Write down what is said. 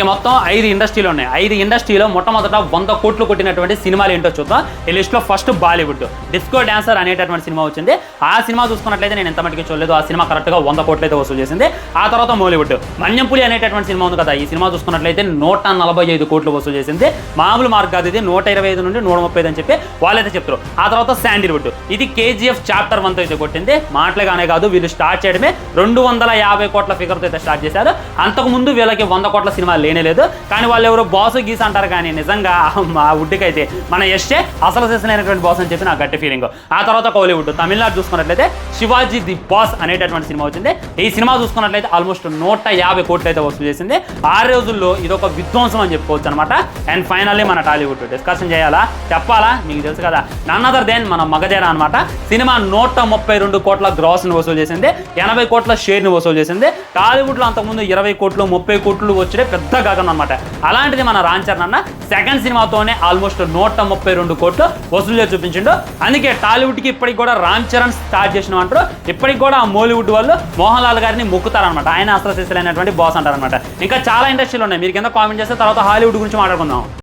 మనకి మొత్తం ఐదు ఇండస్ట్రీలు ఉన్నాయి. ఐదు ఇండస్ట్రీలో మొట్టమొదట వంద కోట్లు కొట్టినటువంటి సినిమాలు ఏంటో చూద్దాం. ఈ లిస్ట్లో ఫస్ట్ బాలీవుడ్. డిస్కో డాన్సర్ అనేటటువంటి సినిమా వచ్చింది. ఆ సినిమా చూసుకున్నట్లయితే నేను ఎంత మటుకు చూడలేదు. ఆ సినిమా కరెక్ట్గా వంద కోట్లు అయితే వసూలు చేసింది. ఆ తర్వాత మోలీవుడ్. మన్యంపులి అనేటటువంటి సినిమా ఉంది కదా ఈ సినిమా చూసుకున్నట్లయితే నూట నలభై ఐదు కోట్లు వసూలు చేసింది. మామూలు మార్క్ కాదు ఇది నూట ఇరవై ఐదు నుండి నూట ముప్పై ఐదు అని చెప్పి వాళ్ళైతే చెప్తారు. ఆ తర్వాత శాండిల్వుడ్. ఇది కేజీఎఫ్ చాప్టర్ వన్తో అయితే కొట్టింది. మాటలుగానే కాదు వీళ్ళు స్టార్ట్ చేయడమే రెండు వందల యాభై కోట్ల ఫిగర్తో అయితే స్టార్ట్ చేశారు. అంతకుముందు వీళ్ళకి వంద కోట్ల సినిమా లేదు లేనేలేదు కానీ వాళ్ళు ఎవరో బాస్ గీస్ అంటారు కానీ నిజంగా మా వుడ్కి అయితే మన ఎస్టే అసలు చేసినటువంటి బాస్ అని చెప్పి నా గట్టి ఫీలింగ్ ఆ తర్వాత కోలీవుడ్ తమిళనాడు చూసుకున్నట్లయితే శివాజీ ది బాస్ అనేటటువంటి సినిమా వచ్చింది. ఈ సినిమా చూసుకున్నట్లయితే ఆల్మోస్ట్ నూట యాభై కోట్లు అయితే వసూలు చేసింది. ఆ రోజుల్లో ఇది ఒక విధ్వంసం అని చెప్పుకోవచ్చు అనమాట అండ్ ఫైనల్లీ మన టాలీవుడ్ డిస్కషన్ చేయాలా? చెప్పాలా? మీకు తెలుసు కదా. నన్ అదర్ దెన్ మన మగధేర అనమాట సినిమా నూట ముప్పై రెండు కోట్ల గ్రాస్ని వసూలు చేసింది. ఎనభై కోట్ల షేర్ని వసూలు చేసింది. టాలీవుడ్లో అంతకుముందు ఇరవై కోట్లు ముప్పై కోట్లు వచ్చే పెద్ద గగనం అనమాట అలాంటిది మన రామ్ చరణ్ అన్న సెకండ్ సినిమాతోనే ఆల్మోస్ట్ నూట ముప్పై రెండు కోట్లు వసూలు చేసి చూపించిండు. అందుకే టాలీవుడ్కి ఇప్పటికి కూడా రామ్ చరణ్ స్టార్ట్ చేసిన అంటారు. ఇప్పటికి కూడా ఆ మోలీవుడ్ వాళ్ళు మోహన్ లాల్ గారిని మొక్కుతారనమాట ఆయన అస్త్రశిస్తులైనటువంటి బాస్ అంటారనమాట ఇంకా చాలా ఇండస్ట్రీలు ఉన్నాయి. మీరు కింద కామెంట్ చేస్తే తర్వాత హాలీవుడ్ గురించి మాట్లాడుకుందాం.